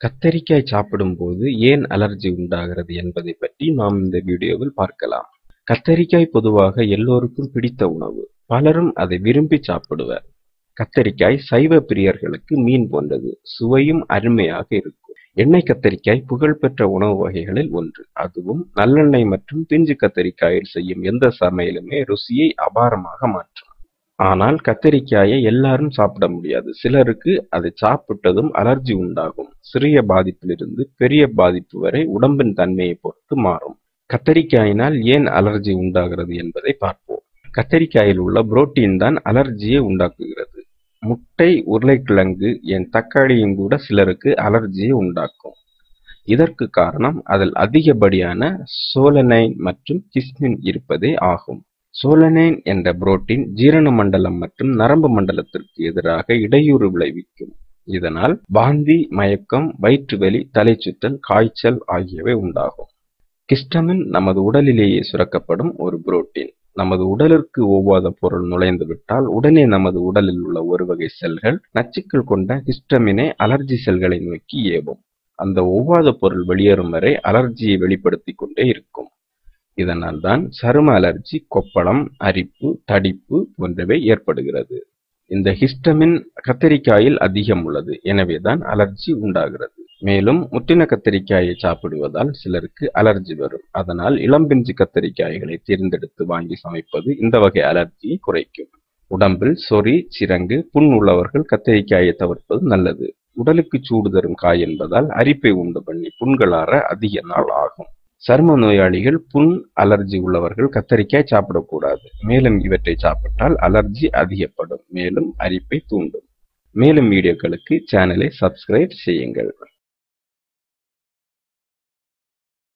கத்தரிக்காய் சாப்பிடும்போது ஏன் அலர்ஜி உண்டாகிறது என்பதை பற்றி நாம் இந்த வீடியோவில் பார்க்கலாம். கத்தரிக்காய் பொதுவாக எல்லோருக்கும் பிடித்த உணவு. பலரும் அதை விரும்பி சாப்பிடுவர். கத்தரிக்காய் சைவ பிரியர்களுக்கு மீன் போன்றது. சுவையும் அருமையாக இருக்கும். எண்ணெய் கத்தரிக்காய் புகழ்பெற்ற உணவு வகைகளில் ஒன்று. அதுவும் நல்லெண்ணெய் மற்றும் பிஞ்சு கத்தரிக்காயில் செய்யும் எந்த சமையலுமே ருசியை அபாரமாக மாற்றும். ஆனால் கத்தரிக்காயை எல்லாரும் சாப்பிட முடியாது. சிலருக்கு அதை சாப்பிட்டதும் அலர்ஜி உண்டாகும். சிறிய பாதிப்பிலிருந்து பெரிய பாதிப்பு வரை உடம்பின் தன்மையை பொறுத்து மாறும். கத்தரிக்காயினால் ஏன் அலர்ஜி உண்டாகிறது என்பதை பார்ப்போம். கத்தரிக்காயில் உள்ள புரோட்டீன் தான் அலர்ஜியை உண்டாக்குகிறது. முட்டை, உருளைக்கிழங்கு, என் தக்காளியும் கூட சிலருக்கு அலர்ஜியை உண்டாக்கும். இதற்கு காரணம் அதில் அதிகப்படியான சோலனைன் மற்றும் கிஸ்மின் இருப்பதே ஆகும். சோலனைன் என்ற புரோட்டீன் ஜீரண மண்டலம் மற்றும் நரம்பு மண்டலத்திற்கு எதிராக இடையூறு விளைவிக்கும். இதனால் வாந்தி, மயக்கம், வயிற்றுவலி, தலைச்சுத்தல் காய்ச்சல் ஆகியவை உண்டாகும். கிஸ்டமின் நமது உடலிலேயே சுரக்கப்படும் ஒரு புரோட்டீன். நமது உடலிற்கு ஒவ்வாத பொருள் நுழைந்துவிட்டால் உடனே நமது உடலில் உள்ள ஒரு வகை செல்கள் நச்சுக்கள் கொண்ட ஹிஸ்டமினை அலர்ஜி செல்களை நோக்கி ஏவும். அந்த ஒவ்வாத பொருள் வெளியேறும் வரை அலர்ஜியை வெளிப்படுத்திக் கொண்டே இருக்கும். இதனால் தான் சரும அலர்ஜி, கொப்பளம், அரிப்பு, தடிப்பு போன்றவை ஏற்படுகிறது. இந்த ஹிஸ்டமின் கத்தரிக்காயில் அதிகம் உள்ளது. எனவேதான் அலர்ஜி உண்டாகிறது. மேலும் முற்றின கத்தரிக்காயை சாப்பிடுவதால் சிலருக்கு அலர்ஜி வரும். அதனால் இளம்பிஞ்சு கத்தரிக்காய்களை தேர்ந்தெடுத்து வாங்கி சமைப்பது இந்த வகை அலர்ஜியை குறைக்கும். உடம்பில் சொறி, சிரங்கு, புண் உள்ளவர்கள் கத்தரிக்காயை தவிர்ப்பது நல்லது. உடலுக்கு சூடு தரும் காய் என்பதால் அரிப்பை உண்டு பண்ணி புண்களார அதிக நாள் ஆகும். சரும நோயாளிகள், புண் அலர்ஜி உள்ளவர்கள் கத்தரிக்காய் சாப்பிடக்கூடாது. மேலும் இவற்றை சாப்பிட்டால் அலர்ஜி அதிகப்படும். மேலும் அரிப்பை தூண்டும். மேலும் வீடியோக்களுக்கு சேனலை சப்ஸ்கிரைப் செய்யுங்கள்.